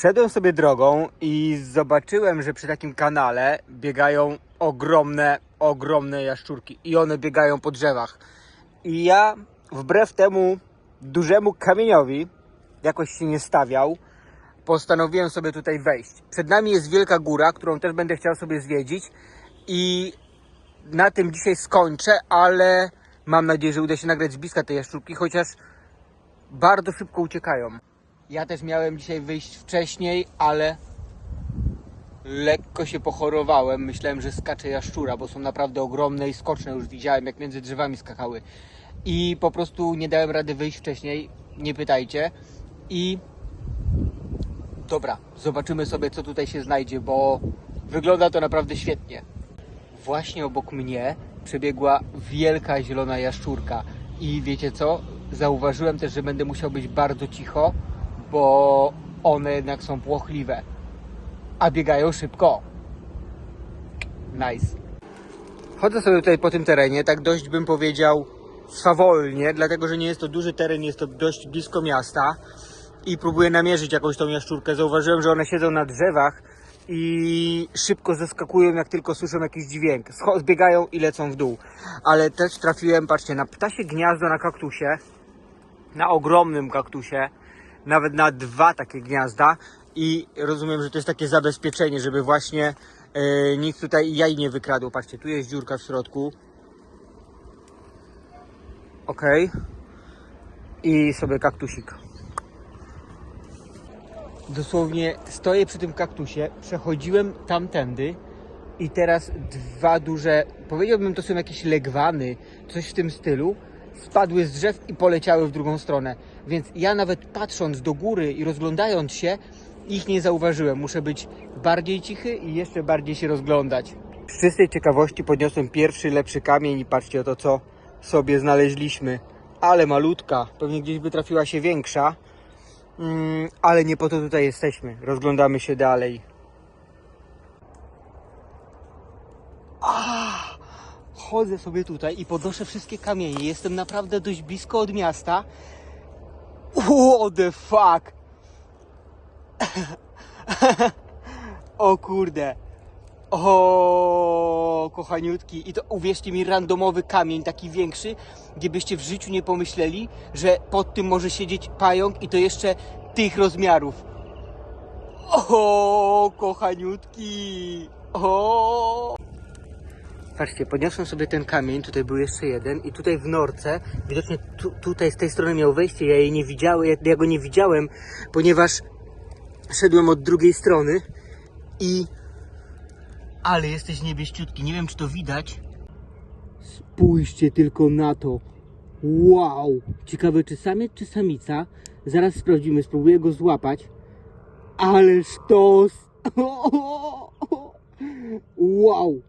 Szedłem sobie drogą i zobaczyłem, że przy takim kanale biegają ogromne, ogromne jaszczurki i one biegają po drzewach. I ja wbrew temu dużemu kamieniowi jakoś się nie stawiał. Postanowiłem sobie tutaj wejść. Przed nami jest wielka góra, którą też będę chciał sobie zwiedzić i na tym dzisiaj skończę, ale mam nadzieję, że uda się nagrać z bliska te jaszczurki, chociaż bardzo szybko uciekają. Ja też miałem dzisiaj wyjść wcześniej, ale lekko się pochorowałem. Myślałem, że skacze jaszczura, bo są naprawdę ogromne i skoczne. Już widziałem, jak między drzewami skakały. I po prostu nie dałem rady wyjść wcześniej. Nie pytajcie. I dobra, zobaczymy sobie, co tutaj się znajdzie, bo wygląda to naprawdę świetnie. Właśnie obok mnie przebiegła wielka zielona jaszczurka. I wiecie co? Zauważyłem też, że będę musiał być bardzo cicho, bo one jednak są płochliwe. A biegają szybko. Nice. Chodzę sobie tutaj po tym terenie, tak dość bym powiedział swawolnie, dlatego że nie jest to duży teren, jest to dość blisko miasta i próbuję namierzyć jakąś tą jaszczurkę. Zauważyłem, że one siedzą na drzewach i szybko zeskakują, jak tylko słyszą jakiś dźwięk. Zbiegają i lecą w dół. Ale też trafiłem, patrzcie, na ptasie gniazdo na kaktusie, na ogromnym kaktusie, nawet na dwa takie gniazda i rozumiem, że to jest takie zabezpieczenie, żeby właśnie e, nikt tutaj jaj nie wykradł. Patrzcie, tu jest dziurka w środku. Ok. I sobie kaktusik. Dosłownie stoję przy tym kaktusie, przechodziłem tamtędy i teraz dwa duże, powiedziałbym to są jakieś legwany, coś w tym stylu, spadły z drzew i poleciały w drugą stronę. Więc ja nawet patrząc do góry i rozglądając się, ich nie zauważyłem. Muszę być bardziej cichy i jeszcze bardziej się rozglądać. Z czystej ciekawości podniosłem pierwszy lepszy kamień i patrzcie o to, co sobie znaleźliśmy. Ale malutka, pewnie gdzieś by trafiła się większa. Mm, ale nie po to tutaj jesteśmy. Rozglądamy się dalej. Ah, chodzę sobie tutaj i podnoszę wszystkie kamienie. Jestem naprawdę dość blisko od miasta. What the fuck? o kurde. O, kochaniutki. I to uwierzcie mi, randomowy kamień, taki większy, gdzie byście w życiu nie pomyśleli, że pod tym może siedzieć pająk i to jeszcze tych rozmiarów. O, kochaniutki. O. Patrzcie, podniosłem sobie ten kamień, tutaj był jeszcze jeden i tutaj w norce, widocznie tu, tutaj z tej strony miał wejście, ja jej nie widziałem, ja, ja go nie widziałem, ponieważ szedłem od drugiej strony i... Ale jesteś niebieściutki, nie wiem czy to widać. Spójrzcie tylko na to. Wow! Ciekawe czy samiec czy samica. Zaraz sprawdzimy, spróbuję go złapać. Ale sztos! Wow!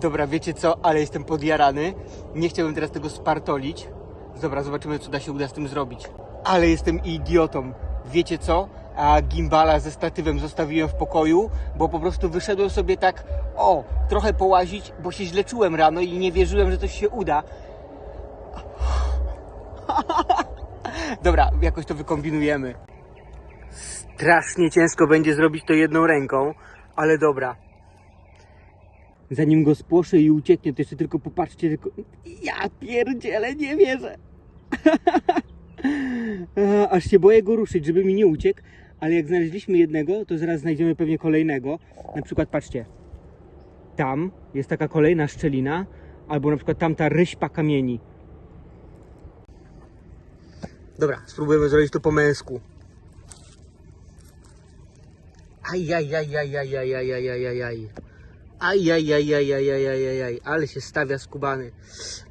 Dobra, wiecie co, ale jestem podjarany. Nie chciałbym teraz tego spartolić. Dobra, zobaczymy, co da się uda z tym zrobić. Ale jestem idiotą. Wiecie co? A gimbala ze statywem zostawiłem w pokoju, bo po prostu wyszedłem sobie tak, o, trochę połazić, bo się źle czułem rano i nie wierzyłem, że coś się uda. Dobra, jakoś to wykombinujemy. Strasznie ciężko będzie zrobić to jedną ręką, ale dobra. Zanim go spłoszę i ucieknie, to jeszcze tylko popatrzcie, tylko... Ja pierdzielę, nie wierzę. A, Aż się boję go ruszyć, żeby mi nie uciekł, ale jak znaleźliśmy jednego, to zaraz znajdziemy pewnie kolejnego. Na przykład, patrzcie, tam jest taka kolejna szczelina, albo na przykład tamta ryśpa kamieni. Dobra, spróbujemy zrobić to po męsku. Ajajajajajajajajajajaj. Ajajajajajajajajaj. Ale się stawia skubany.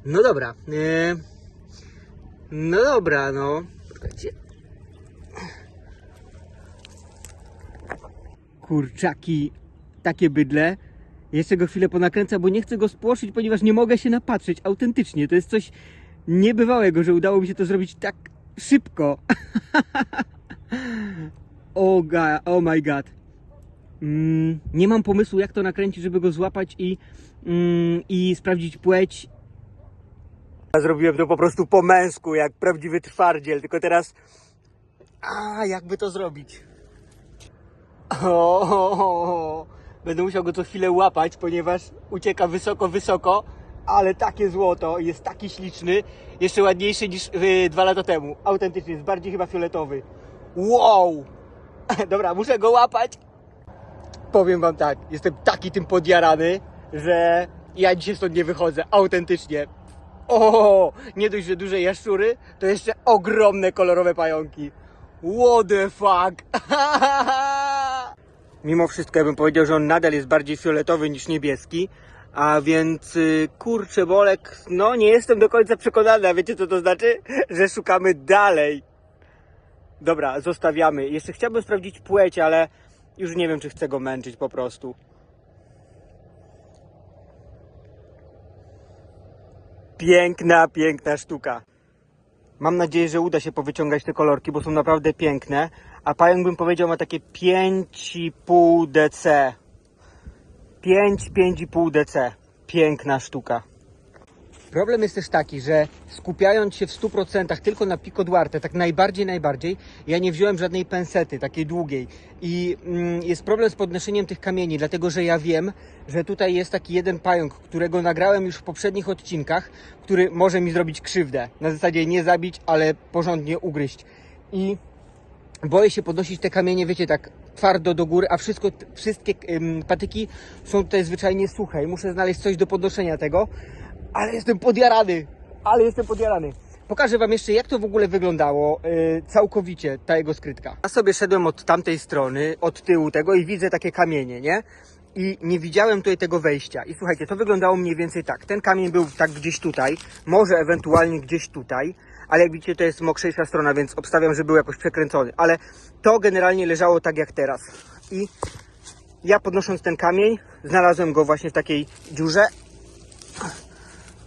No dobra. E... No dobra, no. Poczekajcie. Kurczaki, takie bydle. Jeszcze go chwilę ponakręcę, bo nie chcę go spłoszyć, ponieważ nie mogę się napatrzeć. Autentycznie, to jest coś niebywałego, że udało mi się to zrobić tak szybko. oh, ga, oh my god. Mm, nie mam pomysłu, jak to nakręcić, żeby go złapać i, mm, i sprawdzić płeć. Ja zrobiłem to po prostu po męsku, jak prawdziwy twardziel, tylko teraz. A, jakby to zrobić? O, będę musiał go co chwilę łapać, ponieważ ucieka wysoko, wysoko, ale takie złoto, jest taki śliczny, jeszcze ładniejszy niż yy, dwa lata temu. Autentycznie, jest bardziej chyba fioletowy. Wow! Dobra, muszę go łapać. Powiem wam tak, jestem taki tym podjarany, że ja dzisiaj stąd nie wychodzę, autentycznie. O, nie dość, że duże jaszczury, to jeszcze ogromne kolorowe pająki. What the fuck? Mimo wszystko ja bym powiedział, że on nadal jest bardziej fioletowy niż niebieski, a więc y, kurczę bolek, no nie jestem do końca przekonany, a wiecie co to znaczy? Że szukamy dalej. Dobra, zostawiamy. Jeszcze chciałbym sprawdzić płeć, ale już nie wiem, czy chcę go męczyć po prostu. Piękna, piękna sztuka. Mam nadzieję, że uda się powyciągać te kolorki, bo są naprawdę piękne. A pająk bym powiedział ma takie 5,5 DC. 5, 5,5 DC. Piękna sztuka. Problem jest też taki, że skupiając się w 100% tylko na Pico Duarte, tak najbardziej, najbardziej, ja nie wziąłem żadnej pensety, takiej długiej. I mm, jest problem z podnoszeniem tych kamieni, dlatego że ja wiem, że tutaj jest taki jeden pająk, którego nagrałem już w poprzednich odcinkach, który może mi zrobić krzywdę. Na zasadzie nie zabić, ale porządnie ugryźć. I boję się podnosić te kamienie, wiecie, tak twardo do góry, a wszystko, wszystkie ym, patyki są tutaj zwyczajnie suche i muszę znaleźć coś do podnoszenia tego, ale jestem podjarany, ale jestem podjarany. Pokażę Wam jeszcze, jak to w ogóle wyglądało yy, całkowicie, ta jego skrytka. Ja sobie szedłem od tamtej strony, od tyłu tego i widzę takie kamienie, nie? I nie widziałem tutaj tego wejścia. I słuchajcie, to wyglądało mniej więcej tak. Ten kamień był tak gdzieś tutaj, może ewentualnie gdzieś tutaj, ale jak widzicie, to jest mokrzejsza strona, więc obstawiam, że był jakoś przekręcony. Ale to generalnie leżało tak jak teraz. I ja podnosząc ten kamień, znalazłem go właśnie w takiej dziurze.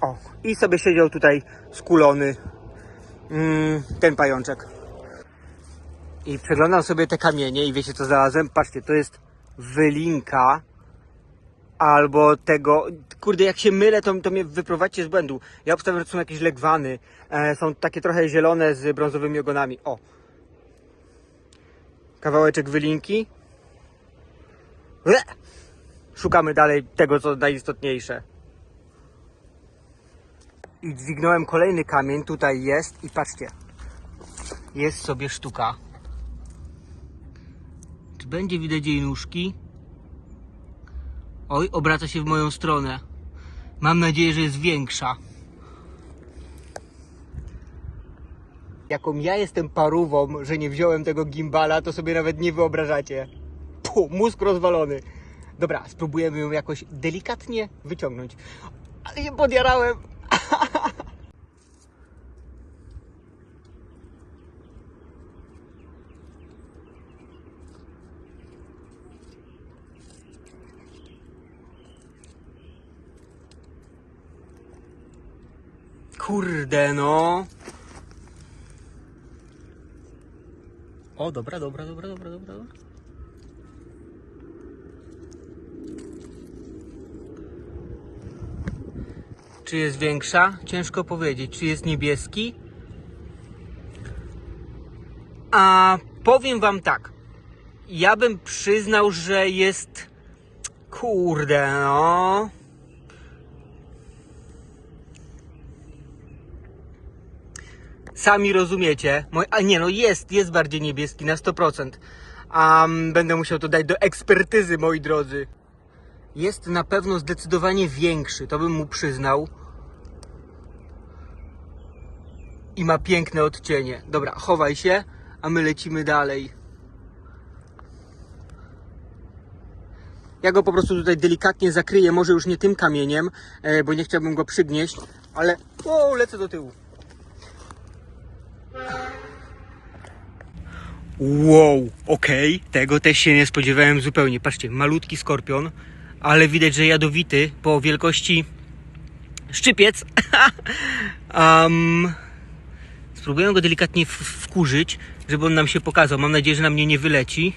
O, i sobie siedział tutaj skulony mm, ten pajączek. I przeglądam sobie te kamienie i wiecie co znalazłem? Patrzcie, to jest wylinka albo tego, kurde jak się mylę to, to mnie wyprowadźcie z błędu. Ja obstawiam, że to są jakieś legwany, e, są takie trochę zielone z brązowymi ogonami. O! Kawałeczek wylinki. Ble! Szukamy dalej tego, co najistotniejsze. I dźwignąłem kolejny kamień, tutaj jest i patrzcie. Jest sobie sztuka. Czy będzie widać jej nóżki? Oj, obraca się w moją stronę. Mam nadzieję, że jest większa. Jaką ja jestem parówą, że nie wziąłem tego gimbala, to sobie nawet nie wyobrażacie. Puh, mózg rozwalony. Dobra, spróbujemy ją jakoś delikatnie wyciągnąć. Ale się podjarałem. Kurde no. O, dobra, dobra, dobra, dobra, dobra. dobra. Czy jest większa? Ciężko powiedzieć. Czy jest niebieski? A powiem wam tak. Ja bym przyznał, że jest. Kurde, no. Sami rozumiecie. A nie, no jest, jest bardziej niebieski na 100%. A mm, będę musiał to dać do ekspertyzy, moi drodzy. Jest na pewno zdecydowanie większy, to bym mu przyznał. I ma piękne odcienie. Dobra, chowaj się, a my lecimy dalej. Ja go po prostu tutaj delikatnie zakryję, może już nie tym kamieniem, e, bo nie chciałbym go przygnieść, ale o, lecę do tyłu. Wow, okej, tego też się nie spodziewałem zupełnie. Patrzcie, malutki skorpion, ale widać, że jadowity po wielkości szczypiec. um, spróbuję go delikatnie wkurzyć, żeby on nam się pokazał. Mam nadzieję, że na mnie nie wyleci.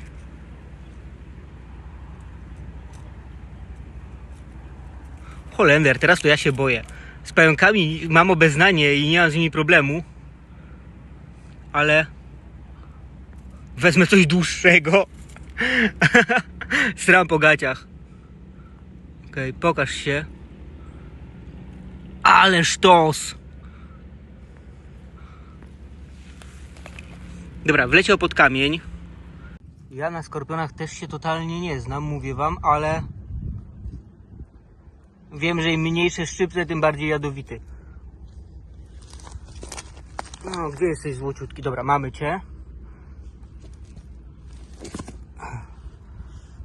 Holender, teraz to ja się boję. Z pająkami mam obeznanie i nie mam z nimi problemu. Ale wezmę coś dłuższego. Stram po gaciach. Okej, pokaż się. Ale sztos! Dobra, wleciał pod kamień. Ja na skorpionach też się totalnie nie znam, mówię wam, ale wiem, że im mniejsze szczypce, tym bardziej jadowity. No, gdzie jesteś złociutki? Dobra, mamy cię.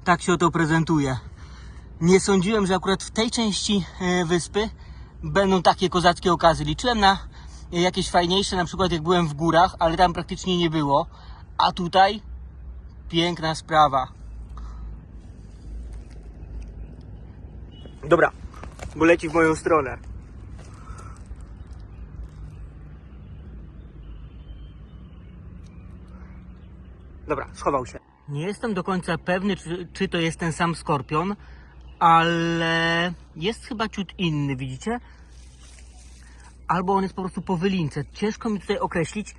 Tak się oto prezentuje. Nie sądziłem, że akurat w tej części e, wyspy będą takie kozackie okazy. Liczyłem na e, jakieś fajniejsze, na przykład jak byłem w górach, ale tam praktycznie nie było. A tutaj piękna sprawa. Dobra, bo leci w moją stronę. Dobra, schował się. Nie jestem do końca pewny, czy, czy to jest ten sam skorpion, ale jest chyba ciut inny, widzicie? Albo on jest po prostu po wylince. Ciężko mi tutaj określić.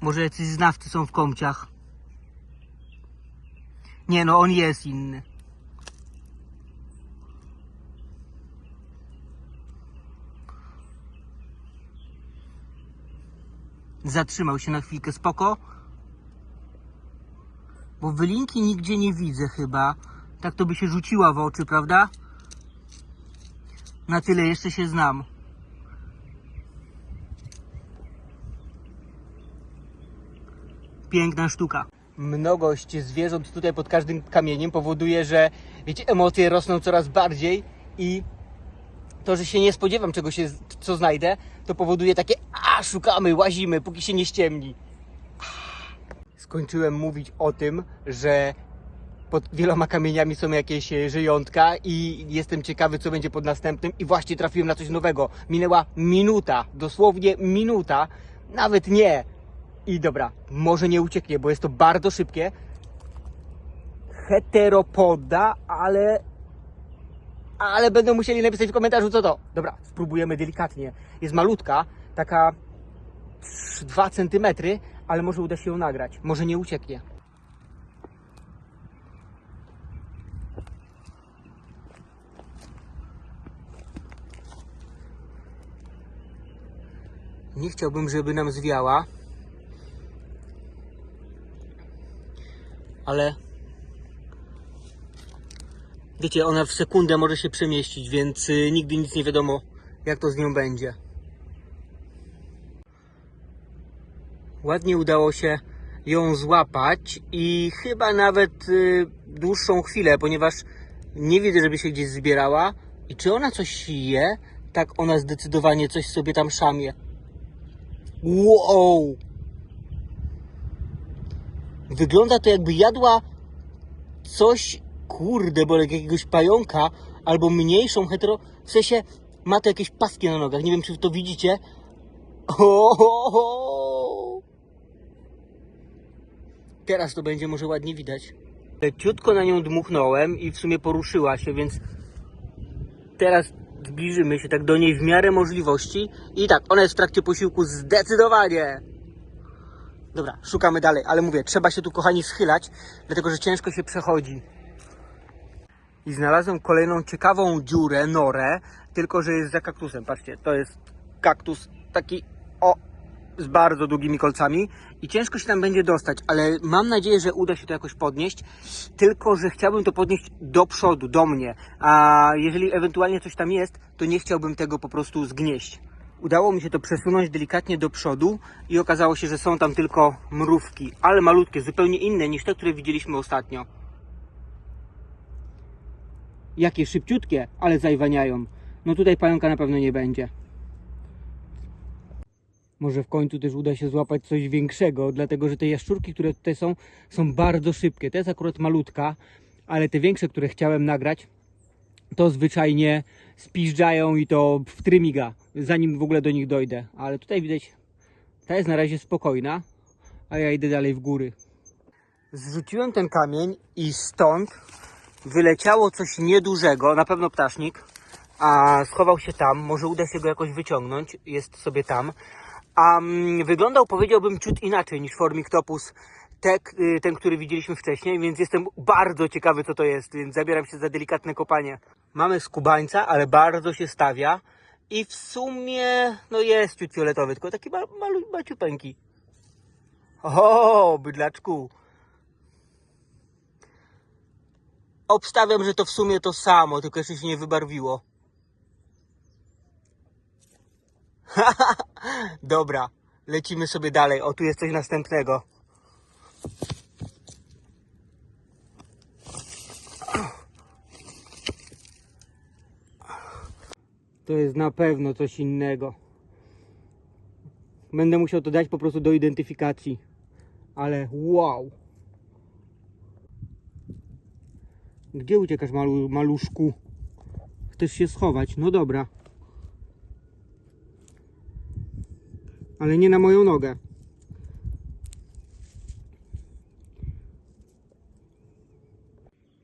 Może jacyś znawcy są w komciach. Nie no, on jest inny. Zatrzymał się na chwilkę, spoko. Bo wylinki nigdzie nie widzę chyba. Tak to by się rzuciła w oczy, prawda? Na tyle jeszcze się znam. Piękna sztuka. Mnogość zwierząt tutaj pod każdym kamieniem powoduje, że wiecie, emocje rosną coraz bardziej i to, że się nie spodziewam czegoś, co znajdę, to powoduje takie a szukamy, łazimy, póki się nie ściemni skończyłem mówić o tym, że pod wieloma kamieniami są jakieś e, żyjątka i jestem ciekawy, co będzie pod następnym i właśnie trafiłem na coś nowego. Minęła minuta, dosłownie minuta, nawet nie. I dobra, może nie ucieknie, bo jest to bardzo szybkie. Heteropoda, ale... Ale będą musieli napisać w komentarzu, co to. Dobra, spróbujemy delikatnie. Jest malutka, taka 2 cm, ale może uda się ją nagrać. Może nie ucieknie. Nie chciałbym, żeby nam zwiała. Ale wiecie, ona w sekundę może się przemieścić, więc y, nigdy nic nie wiadomo, jak to z nią będzie. ładnie udało się ją złapać i chyba nawet y, dłuższą chwilę, ponieważ nie widzę, żeby się gdzieś zbierała. I czy ona coś je? Tak, ona zdecydowanie coś sobie tam szamie. Wow! Wygląda to jakby jadła coś, kurde, bo jak jakiegoś pająka albo mniejszą hetero, w sensie ma to jakieś paski na nogach. Nie wiem, czy to widzicie. O, ho, ho. Teraz to będzie może ładnie widać. Leciutko na nią dmuchnąłem i w sumie poruszyła się, więc teraz zbliżymy się tak do niej w miarę możliwości. I tak, ona jest w trakcie posiłku zdecydowanie. Dobra, szukamy dalej, ale mówię, trzeba się tu kochani schylać, dlatego że ciężko się przechodzi. I znalazłem kolejną ciekawą dziurę, norę, tylko że jest za kaktusem. Patrzcie, to jest kaktus taki z bardzo długimi kolcami i ciężko się tam będzie dostać, ale mam nadzieję, że uda się to jakoś podnieść, tylko że chciałbym to podnieść do przodu, do mnie, a jeżeli ewentualnie coś tam jest, to nie chciałbym tego po prostu zgnieść. Udało mi się to przesunąć delikatnie do przodu i okazało się, że są tam tylko mrówki, ale malutkie, zupełnie inne niż te, które widzieliśmy ostatnio. Jakie szybciutkie, ale zajwaniają. No tutaj pająka na pewno nie będzie. Może w końcu też uda się złapać coś większego, dlatego że te jaszczurki, które tutaj są, są bardzo szybkie. To jest akurat malutka, ale te większe, które chciałem nagrać, to zwyczajnie spiżdżają i to w trymiga, zanim w ogóle do nich dojdę. Ale tutaj widać, ta jest na razie spokojna, a ja idę dalej w góry. Zrzuciłem ten kamień i stąd wyleciało coś niedużego, na pewno ptasznik, a schował się tam, może uda się go jakoś wyciągnąć, jest sobie tam. Mm, wyglądał, powiedziałbym, ciut inaczej niż Formictopus te, y, ten, który widzieliśmy wcześniej, więc jestem bardzo ciekawy, co to jest, więc zabieram się za delikatne kopanie. Mamy skubańca, ale bardzo się stawia i w sumie, no jest ciut fioletowy, tylko taki ma, malu, maciupeńki. O, bydlaczku. Obstawiam, że to w sumie to samo, tylko jeszcze się nie wybarwiło. Dobra, lecimy sobie dalej. O, tu jest coś następnego. To jest na pewno coś innego. Będę musiał to dać po prostu do identyfikacji. Ale wow. Gdzie uciekasz, malu, maluszku? Chcesz się schować? No dobra. Ale nie na moją nogę.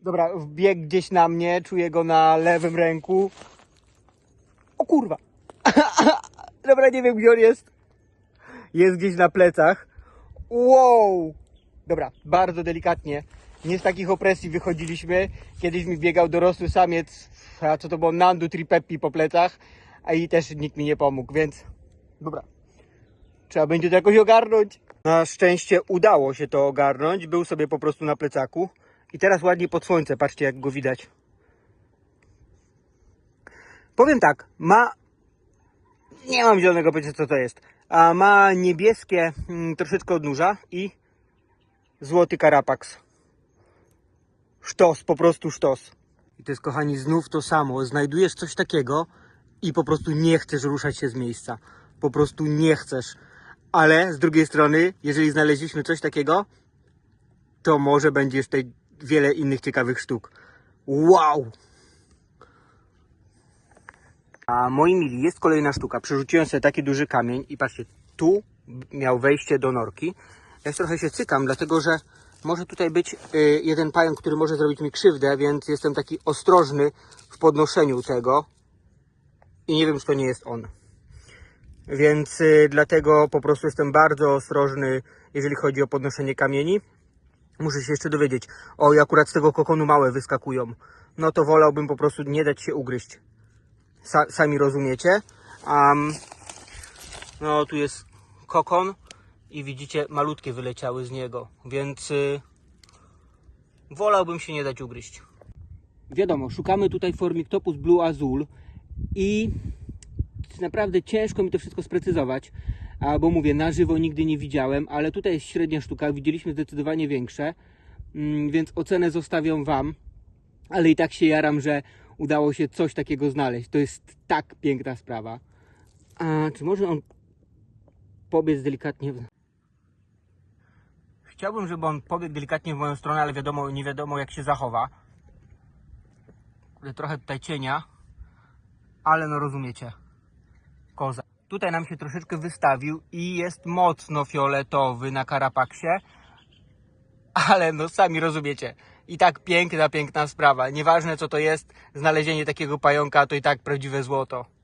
Dobra, wbiegł gdzieś na mnie, czuję go na lewym ręku. O kurwa! Dobra, nie wiem gdzie on jest. Jest gdzieś na plecach. Wow! Dobra, bardzo delikatnie. Nie z takich opresji wychodziliśmy. Kiedyś mi biegał dorosły samiec, a co to było, Nandu Tripeppi po plecach, a i też nikt mi nie pomógł, więc dobra. Trzeba będzie to jakoś ogarnąć. Na szczęście udało się to ogarnąć. Był sobie po prostu na plecaku. I teraz ładnie pod słońce, patrzcie jak go widać. Powiem tak, ma. Nie mam zielonego pojęcia co to jest. A ma niebieskie mm, troszeczkę odnóża i złoty karapaks. Sztos, po prostu sztos. I to jest kochani znów to samo. Znajdujesz coś takiego i po prostu nie chcesz ruszać się z miejsca. Po prostu nie chcesz. Ale z drugiej strony, jeżeli znaleźliśmy coś takiego, to może będzie jeszcze wiele innych ciekawych sztuk. Wow! A moi mili, jest kolejna sztuka. Przerzuciłem sobie taki duży kamień i patrzcie, tu miał wejście do norki. Ja już trochę się cykam, dlatego że może tutaj być y, jeden pająk, który może zrobić mi krzywdę, więc jestem taki ostrożny w podnoszeniu tego. I nie wiem, czy to nie jest on. Więc y, dlatego po prostu jestem bardzo ostrożny, jeżeli chodzi o podnoszenie kamieni. Muszę się jeszcze dowiedzieć. O, i akurat z tego kokonu małe wyskakują. No to wolałbym po prostu nie dać się ugryźć. Sa sami rozumiecie. Um, no tu jest kokon i widzicie malutkie wyleciały z niego, więc y, wolałbym się nie dać ugryźć. Wiadomo, szukamy tutaj Formictopus Blue Azul i naprawdę ciężko mi to wszystko sprecyzować, bo mówię, na żywo nigdy nie widziałem, ale tutaj jest średnia sztuka, widzieliśmy zdecydowanie większe, mm, więc ocenę zostawiam Wam, ale i tak się jaram, że udało się coś takiego znaleźć. To jest tak piękna sprawa. A czy może on pobiec delikatnie w... Chciałbym, żeby on pobiegł delikatnie w moją stronę, ale wiadomo, nie wiadomo jak się zachowa. Trochę tutaj cienia, ale no rozumiecie. Koza. Tutaj nam się troszeczkę wystawił i jest mocno fioletowy na karapaksie, ale no sami rozumiecie. I tak piękna, piękna sprawa. Nieważne co to jest, znalezienie takiego pająka to i tak prawdziwe złoto.